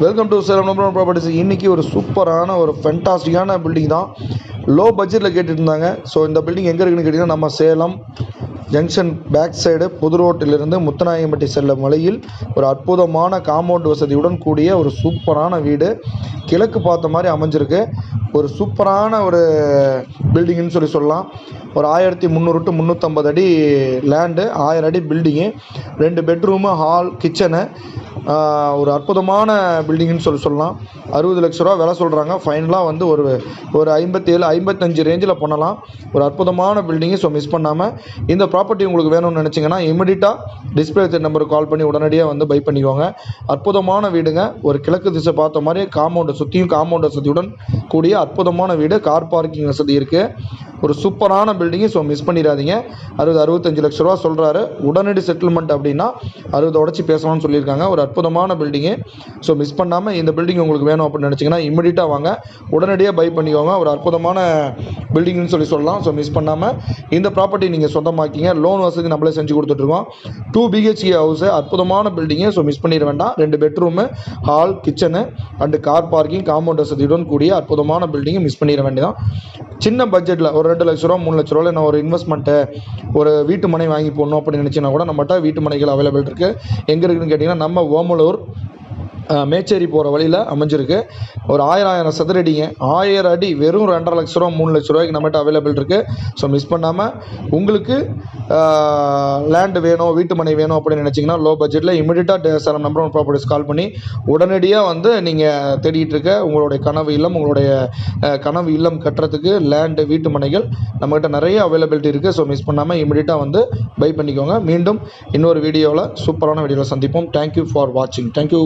Welcome to Salem number properties இன்றைக்கி ஒரு சூப்பரான ஒரு ஃபென்டாஸ்டிக்கான பில்டிங் தான். லோ பட்ஜெட்டில் கேட்டுட்டு இருந்தாங்க ஸோ இந்த பில்டிங் எங்கே இருக்குன்னு கேட்டிங்கன்னா நம்ம சேலம் ஜங்ஷன் பேக் சைடு புது ரோட்டிலிருந்து முத்தநாயகம்பட்டி செல்லும் வழியில் ஒரு அற்புதமான காம்பவுண்ட் வசதியுடன் கூடிய ஒரு சூப்பரான வீடு. கிழக்கு பார்த்த மாதிரி அமைஞ்சிருக்கு. ஒரு சூப்பரான ஒரு பில்டிங்னு சொல்லி சொல்லலாம். ஒரு ஆயிரத்தி முந்நூறு டு முந்நூற்றம்பது அடி லேண்டு ஆயிரம் அடி பில்டிங்கு ரெண்டு பெட்ரூமு ஹால் கிச்சனு ஒரு அற்புதமான பில்டிங்னு சொல்லி சொல்லலாம். அறுபது லட்ச ரூபா விலை சொல்கிறாங்க ஃபைனலாக வந்து ஒரு ஒரு ஐம்பத்தேழு ஐம்பத்தஞ்சு ரேஞ்சில் பண்ணலாம். ஒரு அற்புதமான பில்டிங்கு ஸோ மிஸ் பண்ணாமல் இந்த ப்ராப்பர்ட்டி உங்களுக்கு வேணும்னு நினச்சிங்கன்னா இமிடியட்டாக டிஸ்பிளே நம்பருக்கு கால் பண்ணி உடனடியாக வந்து பை பண்ணிக்கோங்க. அற்புதமான வீடுங்க. ஒரு கிழக்கு திசை பார்த்த மாதிரி காம்பவுண்டை சுற்றியும் காம்பவுண்ட் வசதியுடன் கூடிய அற்புதமான வீடு. கார் பார்க்கிங் வசதி இருக்குது ஒரு சூப்பரான பில்டிங்கு ஸோ மிஸ் பண்ணிடாதீங்க. அறுபது அறுபத்தஞ்சு லட்ச ரூபா சொல்கிறாரு உடனடி செட்டில்மெண்ட் அப்படின்னா அறுபது உடச்சி பேசலாம்னு சொல்லியிருக்காங்க. ஒரு அற்புதமான பில்டிங்கு ஸோ மிஸ் பண்ணாமல் இந்த பில்டிங் உங்களுக்கு வேணும் அப்படின்னு நினச்சிங்கன்னா இம்மிடியட்டாக வாங்க. உடனடியாக பை பண்ணிக்கோங்க. ஒரு அற்புதமான பில்டிங்னு சொல்லி சொல்லலாம். ஸோ மிஸ் பண்ணாமல் இந்த ப்ராப்பர்ட்டி நீங்கள் சொந்தமாக்கிங்க. லோன் வசதி நம்மளே செஞ்சு கொடுத்துட்ருக்கோம். டூ பிஹெச்கே ஹவுஸு அற்புதமான பில்டிங்கு ஸோ மிஸ் பண்ணிட வேண்டாம். ரெண்டு bedroom hall kitchen and car parking compound வசதியுடன் கூடிய அற்புதமான பில்டிங்கை மிஸ் பண்ணிட வேண்டியதான் சின்ன பட்ஜெட்டில் ஒரு ரெண்டு லட்ச ரூபா மூணு லட்ச ரூபாயில் நான் ஒரு இன்வெஸ்ட்மெண்ட்டு ஒரு வீட்டு மனை வாங்கி போடணும் அப்படின்னு நினச்சினா கூட நம்மகிட்ட வீட்டு மனைகள் அவைலபிள் இருக்குது எங்கே இருக்குதுன்னு கேட்டிங்கன்னா நம்ம ஓமலூர் மேச்சேரி போகிற வழியில் அமைஞ்சிருக்கு. ஒரு ஆயிரம் ஆயிரம் சதுரடிங்க ஆயிரம் அடி வெறும் ரெண்டரை லட்ச ரூபா மூணு லட்ச ரூபாய்க்கு நம்மகிட்ட அவைலபிள் இருக்குது ஸோ மிஸ் பண்ணாமல் உங்களுக்கு லேண்டு வேணும் வீட்டு மனை வேணும் அப்படின்னு நினச்சிங்கன்னா லோ பட்ஜெட்டில் இமீடியட்டாக Salem number one properties call பண்ணி உடனடியாக வந்து நீங்கள் தேடிட்டு இருக்க உங்களுடைய கனவு இல்லம் உங்களுடைய கனவு இல்லம் கட்டுறதுக்கு லேண்டு வீட்டு மனைகள் நம்மகிட்ட நிறைய அவைலபிலிட்டி இருக்குது ஸோ மிஸ் பண்ணாமல் இமீடியட்டாக வந்து பை பண்ணிக்கோங்க. மீண்டும் இன்னொரு வீடியோவில் சூப்பரான வீடியோவில் சந்திப்போம். தேங்க்யூ ஃபார் வாட்சிங் தேங்க்யூ